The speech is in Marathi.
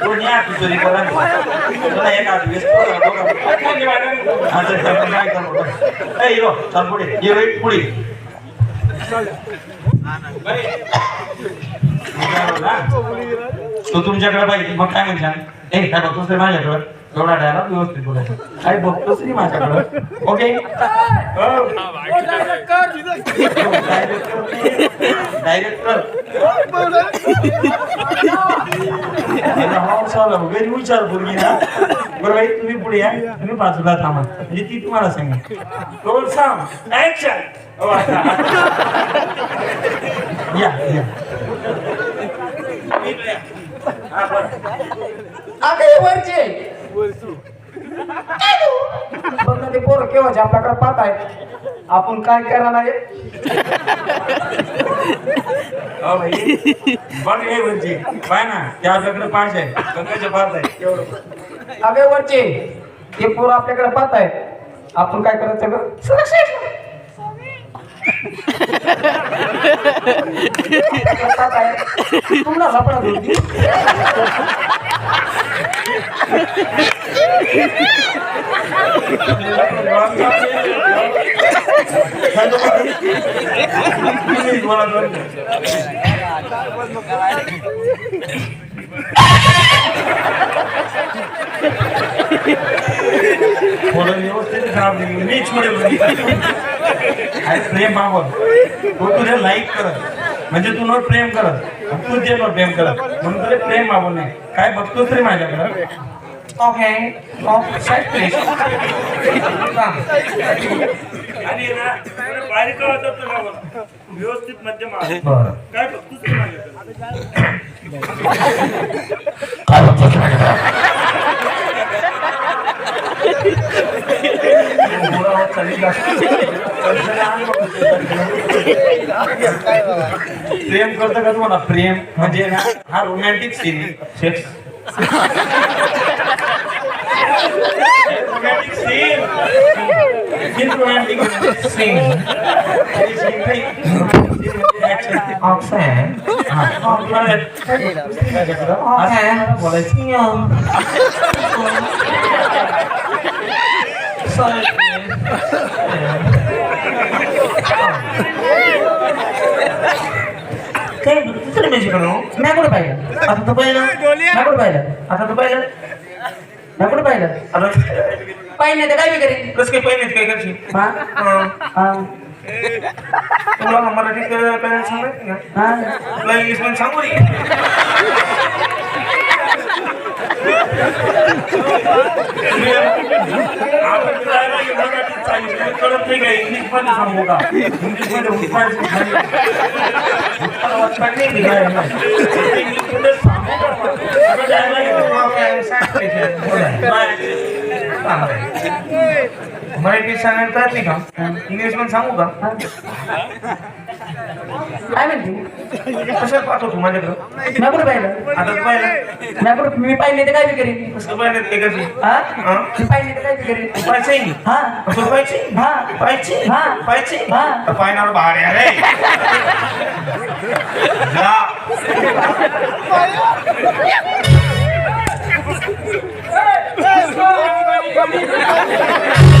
कोणी तू तुला एक काय करू? ए, हिरो, चल पुढे हिरो एक पुढे तो तुमच्याकडे पाहिजे मग काय म्हणशान ए काय बघतोस रे माझ्याकडं? एवढा डायलॉग व्यवस्थित बोलायचं. काय बघतोस रे माझ्याकडं? ओके डायरेक्टर घरी विचार पूर्वी ना. बरं बाई तुम्ही पुढे या. तुम्ही बाजूला थांबा. म्हणजे ती तुम्हाला सांगेल. रोल सांग ऍक्शन या हे वरचे. ते? पोरं केव्हाचे आपल्याकडे पाहत आहेत आपण काय करणार नाही हो भाई बघ हे म्हणजे पाय ना त्या सगळं पाच आहे गंगाच्या पाच आहे केवढं अगे वरचे ते पोरं आपल्याकडे पाहत आहेत आपण काय करायचं गं? सुरक्षित. पाहत आहेत. तुम्हाला लपडा धरती. थोडं व्यवस्थित खराब नाही मी छोडे अरे प्रेम तो लाईक करत. म्हणजे तू नोट प्रेम करत. तू ते नोट प्रेम करत. म्हणून तुला प्रेम मागून नाही. काय बघतोस रे माझ्याकडे? ओके ओके साईड प्लीज आणि ना बारीक वाजत तुला व्यवस्थित मध्यम आहे. बरं काय बघतोस माझ्याकडे चालली. प्रेम करतं का तुम्हाला प्रेम म्हणजे ना हा romantic scene sex romantic scene romantic scene action काय दुसरं म्हणजे करू नाही कुठं पाहिलं आता तर पहिलं कुठं पाहिलं? आता पाहिलं तर काय बी करेन. कसं काय पहिलं काय करशील? हा? हा. तुला हा. इंग्लिशमध्ये सांगू रे मराठीत सांगितलं कळत नाही का इंग्लिशमध्ये सांगू का इंग्लिशमध्ये हुसकायचं नाही. हुसकायला वाचता नाही की काय? इंग्लिशमध्ये सांगू का? जायला आपण सांगायला कळत नाही का इंग्लिशमध्ये सांगू का काय म्हणते कसं पाहतो माझ्याकडं नाही पाहिलं आता पाहिलं नाही मी पाहिले तर काय बी करेन कसं पाहिलं ते कसं हा मी पाहिले तर काय बी करेन पाहिजे हा असं पाहिजे हा पाहिजे हा. पाहिजे हा. बाहेर जा. comigo.